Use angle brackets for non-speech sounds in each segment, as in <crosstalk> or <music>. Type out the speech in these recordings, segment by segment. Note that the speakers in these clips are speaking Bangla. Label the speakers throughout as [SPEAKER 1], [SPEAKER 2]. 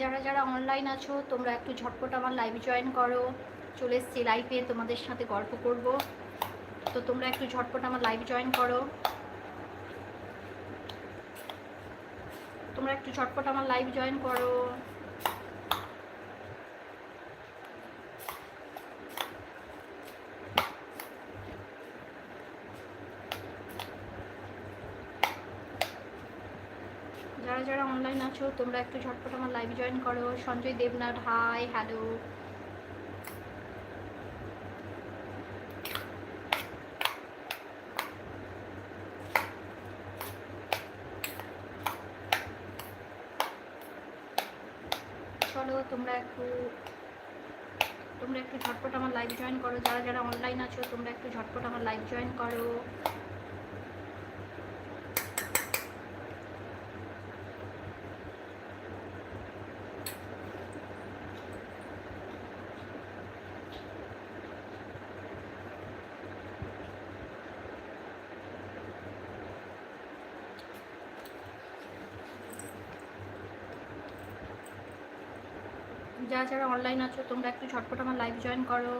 [SPEAKER 1] যারা যারা অনলাইন আছো, তোমরা একটু ঝটপট আমার লাইভ জয়েন করো। চলে এসছি লাইভে তোমাদের সাথে গল্প করব। তো তোমরা একটু ঝটপট আমার লাইভ জয়েন করো। তোমরা একটু ঝটপট আমার লাইভ জয়েন করো যারা যারা অনলাইন আছো তোমরা একটু ঝটপট আমার লাইভ জয়েন করো। সঞ্জয় দেবনাথ হাই হ্যালো চলো, তোমরা একটু তোমরা একটু ঝটপট আমার লাইভ জয়েন করো। যারা যারা অনলাইন আছো, তোমরা একটু ঝটপট আমার লাইভ জয়েন করো যারা যারা অনলাইন আছো তোমরা একটু ঝটপট আমার লাইভ জয়েন করো।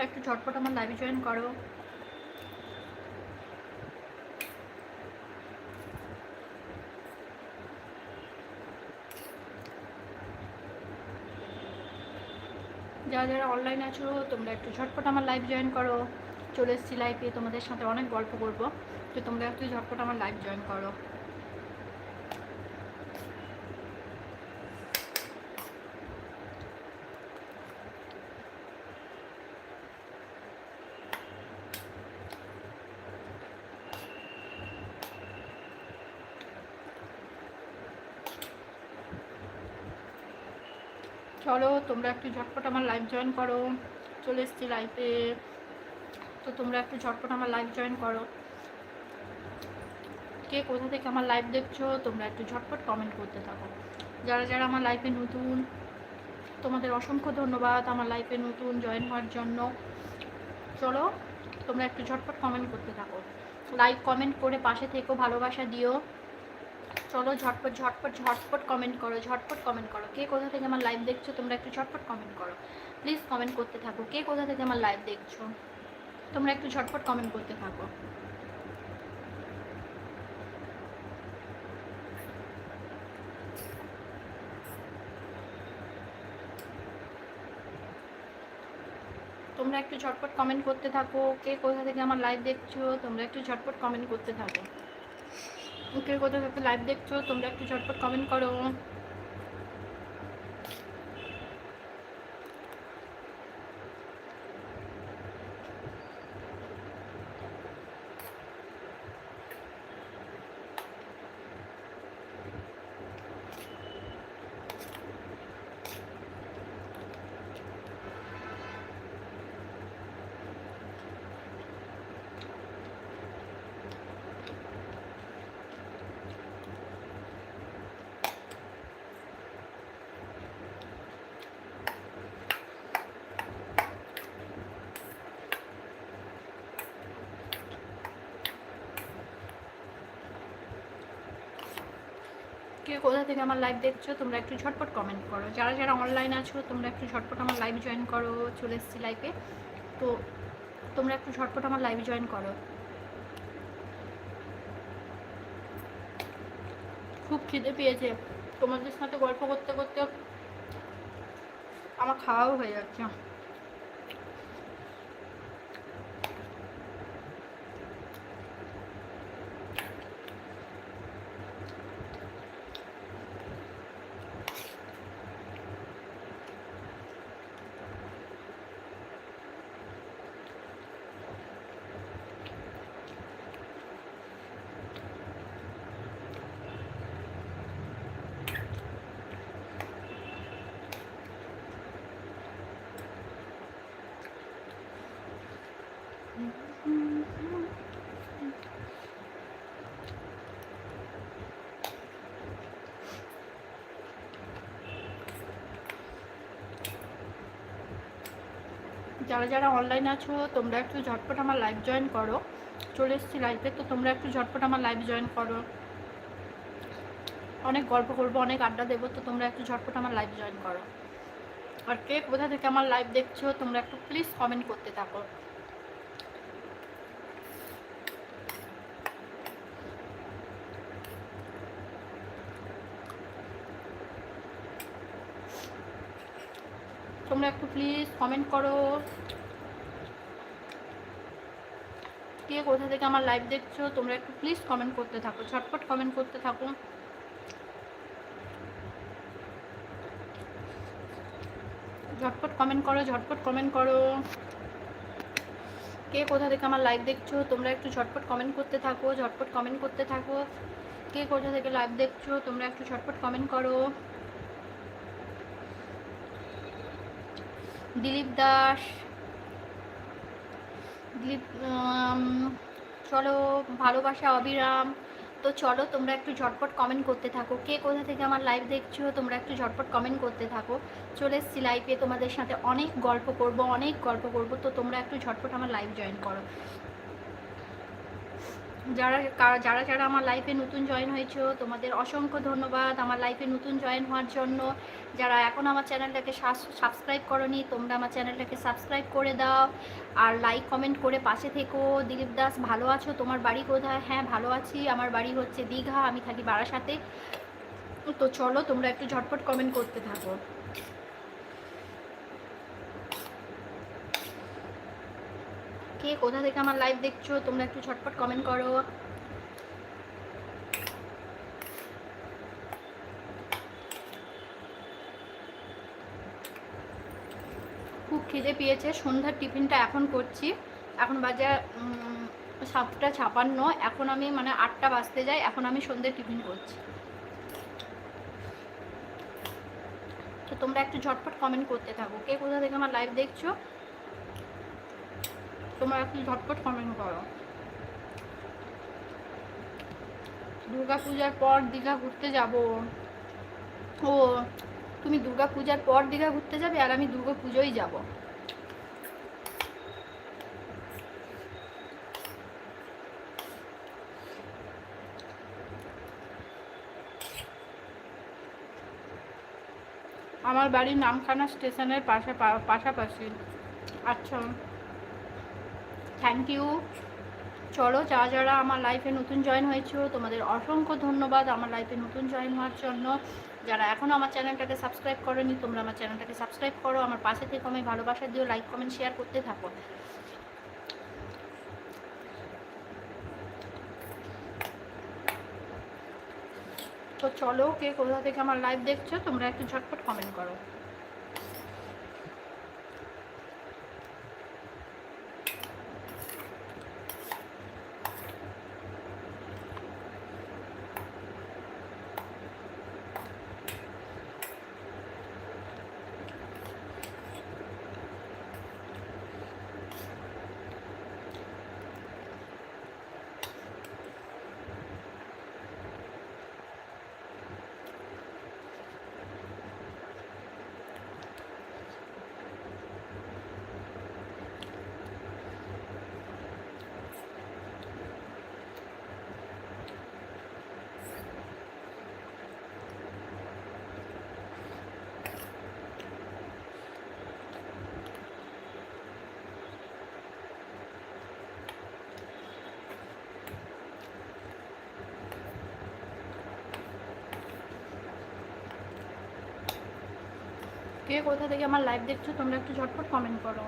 [SPEAKER 1] তোমরা একটু ঝটপট আমার লাইভে জয়েন করো। যারা যারা অনলাইন আছো, তোমরা একটু ঝটপট আমার লাইভ জয়েন করো। চলে এসেছি লাইভে তোমাদের সাথে অনেক গল্প করব। তো তোমরা একটু ঝটপট আমার লাইভ জয়েন করো চলো তোমরা একটু ঝটপট আমার লাইভ জয়েন করো। চলে এসেছি লাইভে তো তোমরা একটু ঝটপট আমার লাইভ জয়েন করো। কে কোথা থেকে আমার লাইভ দেখছ, তোমরা একটু ঝটপট কমেন্ট করতে থাকো। যারা যারা আমার লাইফে নতুন, তোমাদের অসংখ্য ধন্যবাদ আমার লাইফে নতুন জয়েন হওয়ার জন্য। চলো, তোমরা একটু ঝটপট কমেন্ট করতে থাকো। লাইক কমেন্ট করে পাশে থেকো, ভালোবাসা দিও। চলো ঝটপট ঝটপট ঝটপট কমেন্ট করো, ঝটপট কমেন্ট করো। কে কোথা থেকে আমার লাইভ দেখছ, তোমরা একটু ঝটপট কমেন্ট করো। প্লিজ কমেন্ট করতে থাকো। কে কোথা থেকে আমার লাইভ দেখছ, তোমরা একটু ঝটপট কমেন্ট করতে থাকো। তোমরা একটু ঝটপট কমেন্ট করতে থাকো। কে কোথা থেকে আমার লাইভ দেখছ, তোমরা একটু ঝটপট কমেন্ট করতে থাকো। কে কোথা থেকে লাইভ দেখছ তোমরা একটু ঝটপট কমেন্ট করো। কে কোথা থেকে আমার লাইভ দেখছ, তোমরা একটু ঝটপট কমেন্ট করো। যারা যারা অনলাইন আছো, তোমরা একটু ঝটপট আমার লাইভ জয়েন করো, চলে এসেছি লাইভে তো তোমরা একটু ঝটপট আমার লাইভ জয়েন করো। খুব খিদে পেয়েছে। তোমাদের সাথে গল্প করতে করতে আমার খাওয়াও হয়ে যাচ্ছে। যারা যারা অনলাইন আছো, তোমরা একটু ঝটপট আমার লাইভ জয়েন করো। চলে এসেছি লাইভে তো তোমরা একটু ঝটপট আমার লাইভ জয়েন করো। অনেক গল্প করব, অনেক আড্ডা দেবো, তো তোমরা একটু ঝটপট আমার লাইভ জয়েন করো। আর কে কোথা থেকে আমার লাইভ দেখছ, তোমরা একটু প্লিজ কমেন্ট করতে থাকো। তোমরা একটু প্লিজ কমেন্ট করো। কে কোথা থেকে আমার লাইভ দেখছ, তোমরা একটু প্লিজ কমেন্ট করতে থাকো, ঝটপট কমেন্ট করতে থাকো। ঝটপট কমেন্ট করো, ঝটপট কমেন্ট করো। কে কোথা থেকে আমার লাইভ দেখছ, তোমরা একটু ঝটপট কমেন্ট করতে থাকো, ঝটপট কমেন্ট করতে থাকো। কে কোথা থেকে লাইভ দেখছ, তোমরা একটু ঝটপট কমেন্ট করো। দিলীপ দাস। দিলীপ চলো ভালোবাসা অবিরাম। তো চলো তোমরা একটু ঝটপট কমেন্ট করতে থাকো। কে কোথা থেকে আমার লাইভ দেখছ, তোমরা একটু ঝটপট কমেন্ট করতে থাকো। চলে এসছি লাইফে তোমাদের সাথে অনেক গল্প করব, অনেক গল্প করব। তো তোমরা একটু ঝটপট আমার লাইভ জয়েন করো। যারা যারা যারা আমার লাইফে নতুন জয়েন হয়েছো, তোমাদের অসংখ্য ধন্যবাদ আমার লাইফে নতুন জয়েন হওয়ার জন্য। যারা এখন আমার চ্যানেলটাকে সাবস্ক্রাইব করনি, তোমরা আমার চ্যানেলটাকে সাবস্ক্রাইব করে দাও। আর লাইক কমেন্ট করে পাশে থেকো। দিলীপ দাস, ভালো আছো? তোমার বাড়ি কোথায়? হ্যাঁ ভালো আছি। আমার বাড়ি হচ্ছে দীঘা, আমি থাকি বারাসাতে। তো চলো তোমরা একটু ঝটপট কমেন্ট করতে থাকো। কে কোথা থেকে আমার লাইভ দেখছ? তোমরা একটু ছটপট কমেন্ট করো। খুব খিদে পেয়েছে। সন্ধ্যার টিফিনটা এখন করছি। এখন বাজে উম, সাতটা ছাপান্ন। এখন আমি মানে আটটা বাজতে যাই এখন আমি সন্ধ্যের টিফিন করছি। তো তোমরা একটু ঝটপট কমেন্ট করতে থাকো। কে কোথা থেকে আমার লাইভ দেখছ? তোমরা একটু ঝটপট কমেন্ট করো। পূজার পর দীঘা ঘুরতে যাব। ও, তুমি পূজার পর দীঘা ঘুরতে যাবে আর আমি পুজোই যাব। আমার বাড়ি নামখানা স্টেশনের পাশে পাশাপাশি। আচ্ছা। থ্যাংক ইউ চলো যারা যারা আমার লাইফে নতুন জয়েন হয়েছো, তোমাদের অসংখ্য ধন্যবাদ আমার লাইফে নতুন জয়েন হওয়ার জন্য। যারা এখনও আমার চ্যানেলটাকে সাবস্ক্রাইব করোনি, তোমরা আমার চ্যানেলটাকে সাবস্ক্রাইব করো। আমার পাশে থেকে আমি ভালোবাসা দিও লাইক কমেন্ট শেয়ার করতে থাকো। তো চলো, কে কোথা থেকে আমার লাইভ দেখছ, তোমরা একটু ঝটপট কমেন্ট করো। কে কোথা থেকে আমার লাইভ দেখছ তোমরা একটু ঝটপট কমেন্ট করো।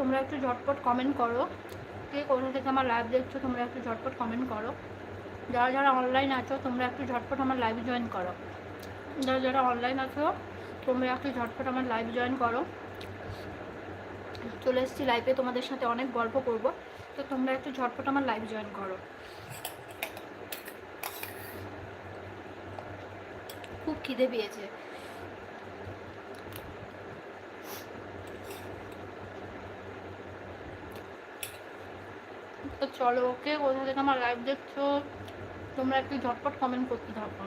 [SPEAKER 1] তোমরা একটু ঝটপট কমেন্ট করো। কে কোথা থেকে আমার লাইভ দেখছ, তোমরা একটু ঝটপট কমেন্ট করো। যারা যারা অনলাইন আছো, তোমরা একটু ঝটপট আমার লাইভ জয়েন করো। যারা যারা অনলাইন আছো, তোমরা একটু ঝটপট আমার লাইভ জয়েন করো। চলে এসেছি লাইভে তোমাদের সাথে অনেক গল্প করব। তো তোমরা একটু ঝটপট আমার লাইভ জয়েন করো। খুব খিদে পেয়েছে। তো চলো ওকে কোথা থেকে আমার লাইভ দেখছ তোমরা একটু ঝটপট কমেন্ট করতে থাকো।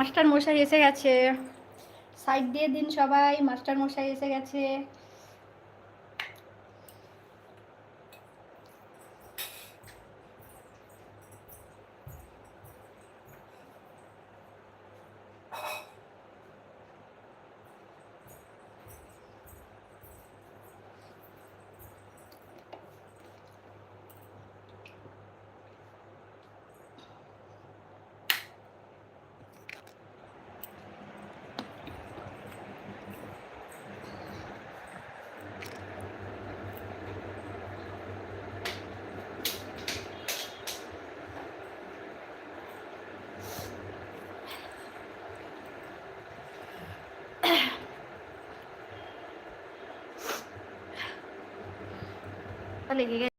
[SPEAKER 1] মাস্টার মশাই এসে গেছে। সাইড দিয়ে দিন সবাই মাস্টার মশাই এসে গেছে। লেগে গেছে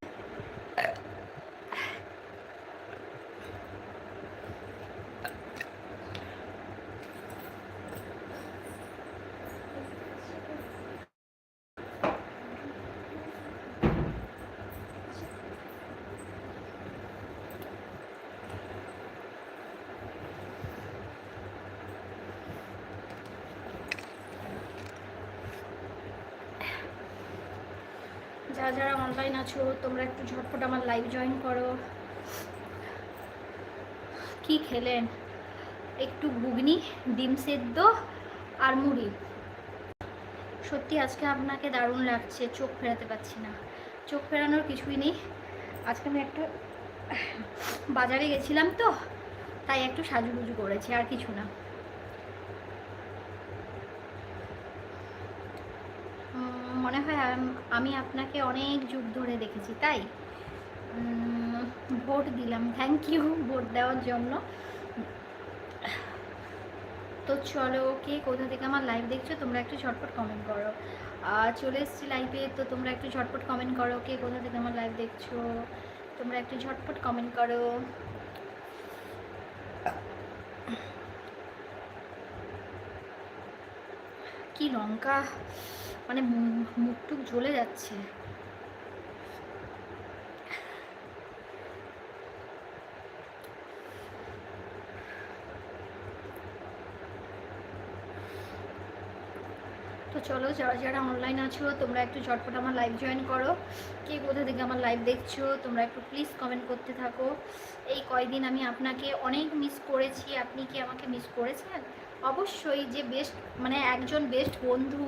[SPEAKER 1] যারা যারা অনলাইন আছো, তোমরা একটু ঝটপট আমার লাইভ জয়েন করো। কি খেলেন একটু ঘুগনি, ডিম সেদ্ধ আর মুড়ি। সত্যি আজকে আপনাকে দারুণ লাগছে, চোখ ফেরাতে পারছি না। চোখ ফেরানোর কিছুই নেই। আজকে আমি একটু বাজারে গেছিলাম তো, তাই একটু সাজুগুজু করেছি, আর কিছু না। মনে হয় আমি আপনাকে অনেক যুগ ধরে দেখেছি, তাই? ভোট দিলাম থ্যাংক ইউ ভোট দেওয়ার জন্য। তো চলো, কে কোথা থেকে আমার লাইভ দেখছ, তোমরা একটু ঝটপট কমেন্ট করো। আর চলে এসেছি লাইভে তো তোমরা একটু ঝটপট কমেন্ট করো, কে কোথা থেকে আমার লাইভ দেখছ। তোমরা একটু ঝটপট কমেন্ট করো। কি লঙ্কা? মানে মু- মুখ টুক জ্বলে যাচ্ছে। তো চলো, যারা যারা অনলাইন আছো, তোমরা একটু ঝটপট আমার লাইভ জয়েন করো। কে কোথা থেকে আমার লাইভ দেখছ, তোমরা একটু প্লিজ কমেন্ট করতে থাকো। এই কয়দিন আমি আপনাকে অনেক মিস করেছি। আপনি কি আমাকে মিস করেছেন? অবশ্যই যে বেস্ট মানে একজন বেস্ট বন্ধু,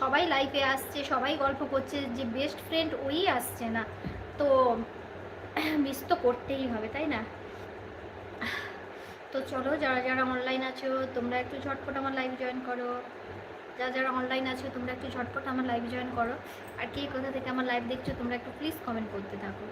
[SPEAKER 1] সবাই লাইফে আসছে, সবাই গল্প করছে, যে বেস্ট ফ্রেন্ড ওই আসছে না। তো মিস তো করতেই হবে, তাই না? তো চলো, যারা যারা অনলাইন আছো, তোমরা একটু ঝটপট আমার লাইভ জয়েন করো। যারা যারা অনলাইন আছো, তোমরা একটু ঝটপট আমার লাইভ জয়েন করো। আর কে কোথা থেকে আমার লাইভ দেখছ, তোমরা একটু প্লিজ কমেন্ট করতে থাকো।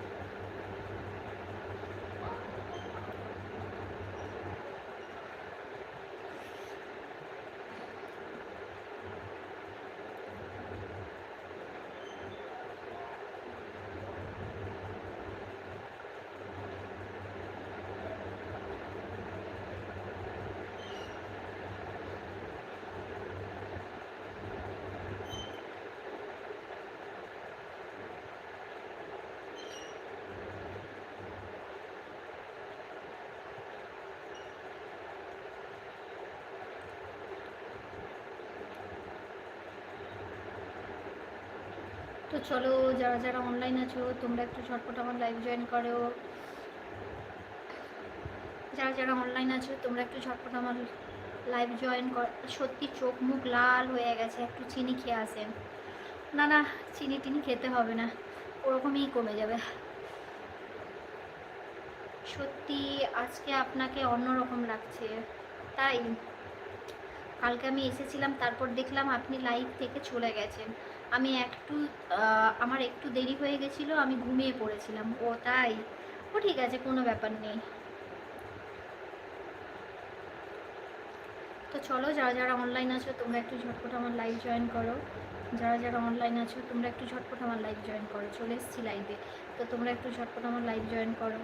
[SPEAKER 1] তো চলো, যারা যারা অনলাইন আছো, তোমরা একটু ঝটপট আমার লাইভ জয়েন করো। যারা যারা অনলাইন আছো, তোমরা একটু ঝটপট আমার লাইভ জয়েন কর, সত্যি চোখ মুখ লাল হয়ে গেছে, একটু চিনি খেয়ে আসেন না না, চিনি টিনি খেতে হবে না, ওরকমই কমে যাবে। সত্যি আজকে আপনাকে অন্যরকম লাগছে, তাই। কালকে আমি এসেছিলাম, তারপর দেখলাম আপনি লাইভ থেকে চলে গেছেন। আমি একটু আমার একটু দেরি হয়ে গেছিল, আমি ঘুমিয়ে পড়েছিলাম। ও তাই। ও ঠিক আছে, কোনো ব্যাপার নেই। তো চলো, যারা যারা অনলাইন আছো, তোমরা একটু ঝটপট আমার লাইভ জয়েন করো। যারা যারা অনলাইন আছো, তোমরা একটু ঝটপট আমার লাইভ জয়েন করো। চলে এসেছি লাইভে তো তোমরা একটু ঝটপট আমার লাইভ জয়েন করো।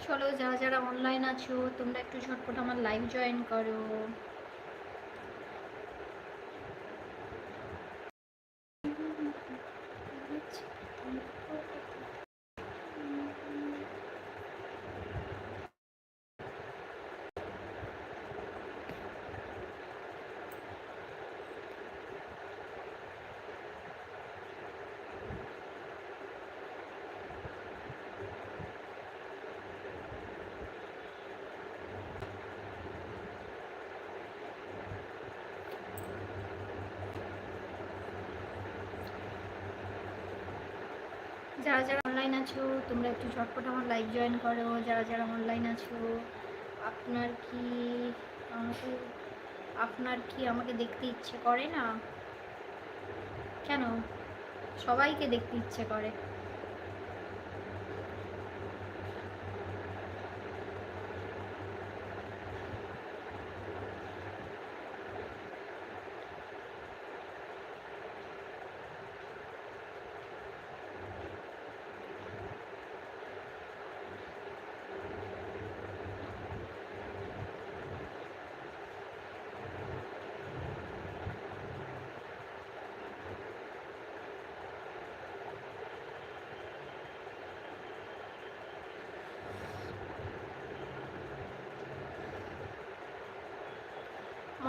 [SPEAKER 1] চলো যারা যারা অনলাইন আছো তোমরা একটু ঝটপট আমার লাইভ জয়েন করো। যারা যারা অনলাইন আছো, তোমরা একটু ঝটপট আমার লাইভ জয়েন করো। যারা যারা অনলাইন আছো, আপনার কি, আমাকে, আপনার কি আমাকে দেখতে ইচ্ছে করে না? কেন? সবাইকে দেখতে ইচ্ছে করে।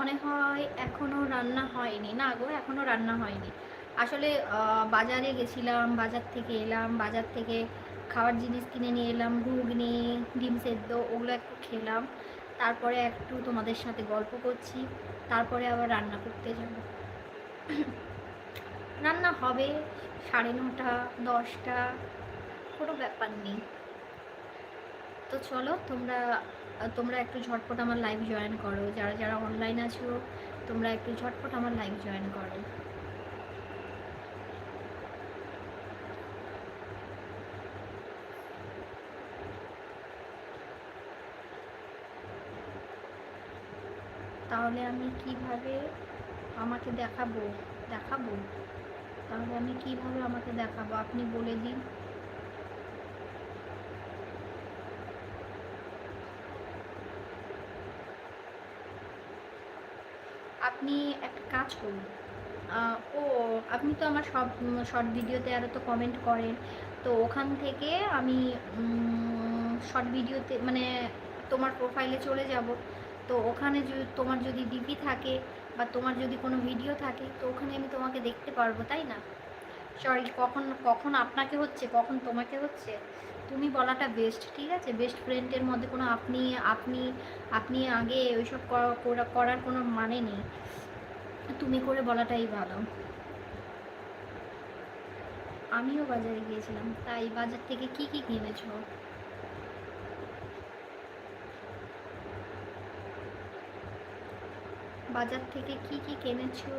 [SPEAKER 1] মনে হয় এখনও রান্না হয়নি। না গো, এখনও রান্না হয়নি। আসলে বাজারে গেছিলাম, বাজার থেকে এলাম, বাজার থেকে খাওয়ার জিনিস কিনে নিয়ে এলাম, ঘুগনি, ডিম সেদ্ধ, ওগুলো একটু খেলাম। তারপরে একটু তোমাদের সাথে গল্প করছি, তারপরে আবার রান্না করতে যাব। রান্না হবে সাড়ে নটা, দশটা, কোনো ব্যাপার নেই। তো চলো, তোমরা তোমরা একটু ঝটপট আমার লাইভ জয়েন করো। যারা যারা অনলাইন আছো, তোমরা একটু ঝটপট আমার লাইভ জয়েন করো। তাহলে আমি কীভাবে আমাকে দেখাবো? দেখাবো? তাহলে আমি কীভাবে আমাকে দেখাবো? আপনি বলে দিন। আপনি একটা কাজ করুন। ও, আপনি তো আমার সব শর্ট ভিডিওতে আরও তো কমেন্ট করেন। তো ওখান থেকে আমি শর্ট ভিডিওতে মানে তোমার প্রোফাইলে চলে যাব। তো ওখানে যদি তোমার যদি ডিপি থাকে বা তোমার যদি কোনো ভিডিও থাকে, তো ওখানে আমি তোমাকে দেখতে পারব, তাই না? সরি কখন কখন আপনাকে হচ্ছে, কখন তোমাকে হচ্ছে? তুমি বলাটা বেস্ট ঠিক আছে? বেস্ট ফ্রেন্ডের মধ্যে কোনো আপনি আপনি আপনি আগে ওইসব করা- করা- করার কোনো মানে নেই। তুমি করে বলাটাই ভালো। আমিও বাজারে গিয়েছিলাম, তাই বাজার থেকে কি কি কিনেছো? বাজার থেকে কি কি কিনেছো?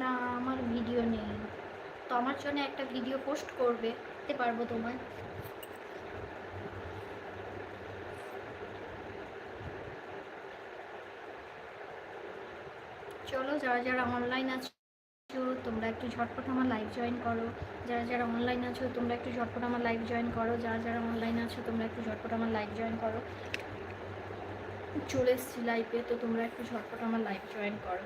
[SPEAKER 1] না, আমার ভিডিও নেই। তো আমার জন্য একটা ভিডিও পোস্ট করবে, দিতে পারব তোমায়। চলো, যারা যারা অনলাইন আছো, তোমরা একটু ঝটপট আমার লাইভ জয়েন করো। যারা যারা অনলাইন আছো, তোমরা একটু ঝটপট আমার লাইভ জয়েন করো। যারা যারা অনলাইন আছো, তোমরা একটু ঝটপট আমার লাইভ জয়েন করো। চলে এসেছি লাইভে তো তোমরা একটু ঝটপট আমার লাইভ জয়েন করো।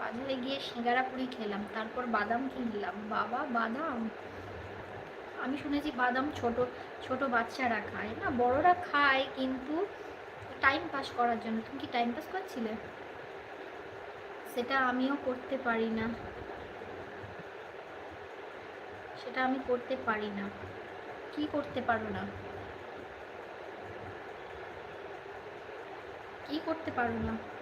[SPEAKER 1] বাজারে গিয়ে সিঙ্গারা পুরি খেলাম, তারপর বাদাম কিনলাম। বাবা, বাদাম? আমি শুনেছি বাদাম ছোট ছোট বাচ্চারা খায়। না, বড়রা খায়, কিন্তু টাইম পাস করার জন্য। তুমি কি টাইম পাস করছিলে? সেটা আমিও করতে পারি না। সেটা আমি করতে পারি না। কি করতে পারো না? কি করতে পারো না?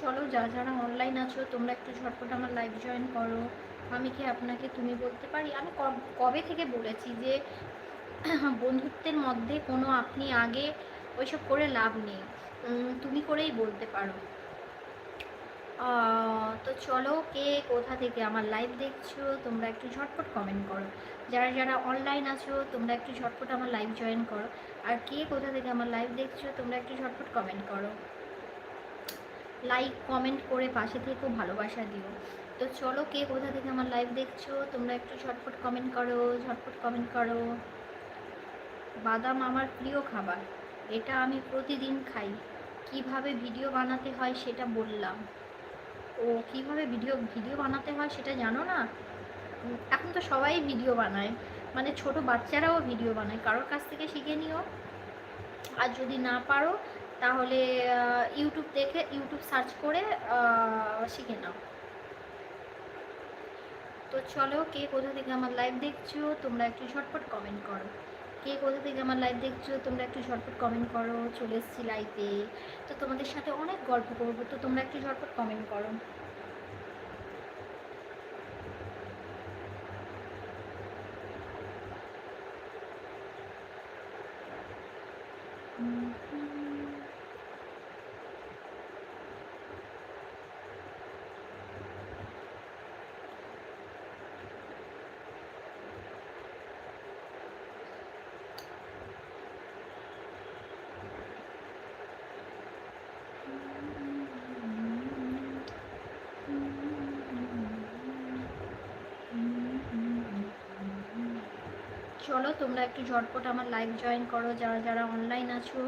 [SPEAKER 1] চলো যারা যারা অনলাইন আছো, তোমরা একটু ঝটপট আমার লাইভ জয়েন করো। আমি কি আপনাকে তুমি বলতে পারি? আমি কবে থেকে বলেছি যে, <clears throat> বন্ধুত্বের মধ্যে কোনো আপনি আগে ওইসব করে লাভ নেই। তুমি করেই বলতে পারো। তো চলো, কে কোথা থেকে আমার লাইভ দেখছ, তোমরা একটু ঝটপট কমেন্ট করো। যারা যারা অনলাইন আছো, তোমরা একটু ঝটপট আমার লাইভ জয়েন করো। আর কে কোথা থেকে আমার লাইভ দেখছ, তোমরা একটু ঝটপট কমেন্ট করো। লাইক কমেন্ট করে পাশে থেকেও ভালোবাসা দিও। তো চলো, কে কোথা থেকে আমার লাইভ দেখছ, তোমরা একটু ঝটপট কমেন্ট করো, ঝটপট কমেন্ট করো। বাদাম আমার প্রিয় খাবার, এটা আমি প্রতিদিন খাই। কীভাবে ভিডিও বানাতে হয় সেটা বললাম। ও, কীভাবে ভিডিও ভিডিও বানাতে হয় সেটা জানো না? এখন তো সবাই ভিডিও বানায়। মানে ছোট বাচ্চারাও ভিডিও বানায়। কারোর কাছ থেকে শিখে নিও। আর যদি না পারো তাহলে ইউটিউব দেখে ইউটিউব সার্চ করে শিখে নাও। তো চলো, কে কোথা থেকে আমার লাইভ দেখছ, তোমরা একটু ঝটপট কমেন্ট করো।
[SPEAKER 2] কে কোথা থেকে আমার লাইভ দেখছ, তোমরা একটু ঝটপট কমেন্ট করো, চলে এসেছি লাইভে তো তোমাদের সাথে অনেক গল্প করব, তো তোমরা একটু ঝটপট কমেন্ট করো চলো তোমরা একটু ঝটপট আমার লাইভ জয়েন করো। যারা যারা অনলাইন আছো,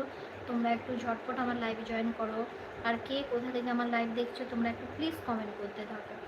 [SPEAKER 2] তোমরা একটু ঝটপট আমার লাইভ জয়েন করো। আর কে কোথা থেকে আমার লাইভ দেখছ, তোমরা একটু প্লিজ কমেন্ট করতে থাকো।